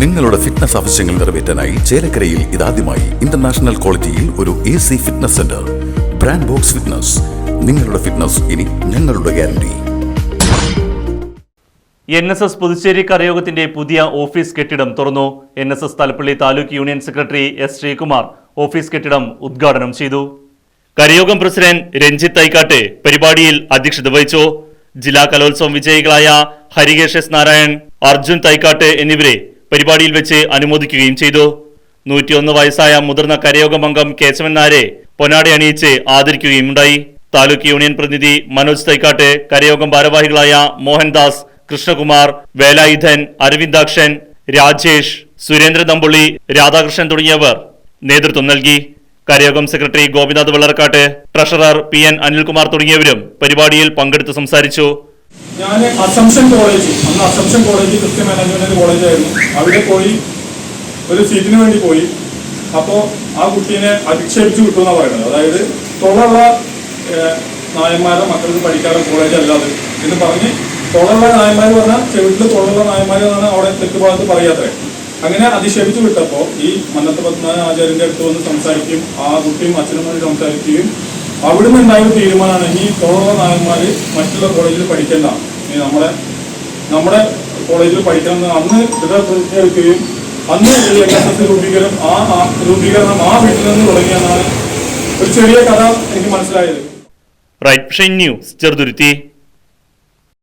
നിങ്ങളുടെ ഫിറ്റ്നസ് ആവശ്യങ്ങൾ നിറവേറ്റാനായി ചേലക്കരയിൽ ഇതാദ്യമായി ഇന്റർനാഷണൽ ക്വാളിറ്റിയിൽ ഒരു A C fitness center brand box fitness നിങ്ങളുടെ ഫിറ്റ്നസ് ഇനി ഞങ്ങളുടെ guarantee N S S Puducherry കരയോഗത്തിന്റെ പുതിയ ഓഫീസ് കെട്ടിടം തുറന്നു. N S S Thalappilly taluk union secretary S Sreekumar office കെട്ടിടം ഉദ്ഘാടനം ചെയ്തു. കരയോഗം പ്രസിഡന്റ് രഞ്ജിത്ത് തൈക്കാട്ടെ പരിപാടിയിൽ അധ്യക്ഷത വഹിച്ചു. ജില്ലാ കലോത്സവം വിജയികളായ ഹരികേഷ് എസ് നാരായൺ അർജുൻ തൈക്കാട്ട് എന്നിവരെ പരിപാടിയിൽ വെച്ച് അനുമോദിക്കുകയും ചെയ്തു. നൂറ്റിയൊന്ന് വയസ്സായ മുതിർന്ന കരയോഗം അംഗം കേശവൻ നാരെ പൊന്നാടി അണിയിച്ച് ആദരിക്കുകയും ഉണ്ടായി. താലൂക്ക് യൂണിയൻ പ്രതിനിധി മനോജ് തൈക്കാട്ട് കരയോഗം ഭാരവാഹികളായ മോഹൻദാസ് കൃഷ്ണകുമാർ വേലായുധൻ അരവിന്ദാക്ഷൻ രാജേഷ് സുരേന്ദ്ര തമ്പുള്ളി രാധാകൃഷ്ണൻ തുടങ്ങിയവർ നേതൃത്വം നൽകി. കരയോഗം secretary Gopinath Vellarakkad treasurer P N Anilkumar തുടങ്ങിയവരും പരിപാടിയിൽ പങ്കെടുത്ത് സംസാരിച്ചു. ഞാൻ അസംഷൻ കോളേജ് അന്ന് അസംഷൻ കോളേജ് ക്രിസ്ത്യൻ മാനേജ്മെന്റ് കോളേജായിരുന്നു. അവിടെ പോയി ഒരു സീറ്റിന് വേണ്ടി പോയി. അപ്പോൾ ആ കുട്ടീനെ അധിക്ഷേപിച്ചു കിട്ടും എന്നാണ് പറയുന്നത്. അതായത് തൊള്ള നായന്മാരെ മക്കൾക്ക് പഠിക്കാനുള്ള കോളേജ് അല്ലാതെ എന്ന് പറഞ്ഞ് തൊള്ള നായന്മാർ പറഞ്ഞാൽ ചെവിട്ടിൽ തൊള്ള നായന്മാർ എന്നാണ് അവിടെ തെക്ക് ഭാഗത്ത് അങ്ങനെ അധിക്ഷേപിച്ചു വിട്ടപ്പോൾ ഈ മന്നത്ത് പത്മനാഥൻ ആചാര്യന്റെ അടുത്ത് വന്ന് സംസാരിക്കുകയും ആ കുട്ടിയും അച്ഛനും വന്ന് സംസാരിക്കുകയും അവിടുന്ന് ഉണ്ടായ ഒരു തീരുമാനമാണ് ഇനി കൊറോണ നായന്മാർ മറ്റുള്ള കോളേജിൽ പഠിക്കേണ്ട. ഇനി നമ്മുടെ നമ്മുടെ കോളേജിൽ പഠിക്കണം. അന്ന് ദൃഢപ്രതിജ്ഞ എടുക്കുകയും അന്ന് എൻ എസ് രൂപീകരണം ആ രൂപീകരണം ആ വീട്ടിൽ നിന്ന് തുടങ്ങിയെന്നാണ് ഒരു ചെറിയ കഥ എനിക്ക് മനസ്സിലായത്. Right news Cheruthuruthy.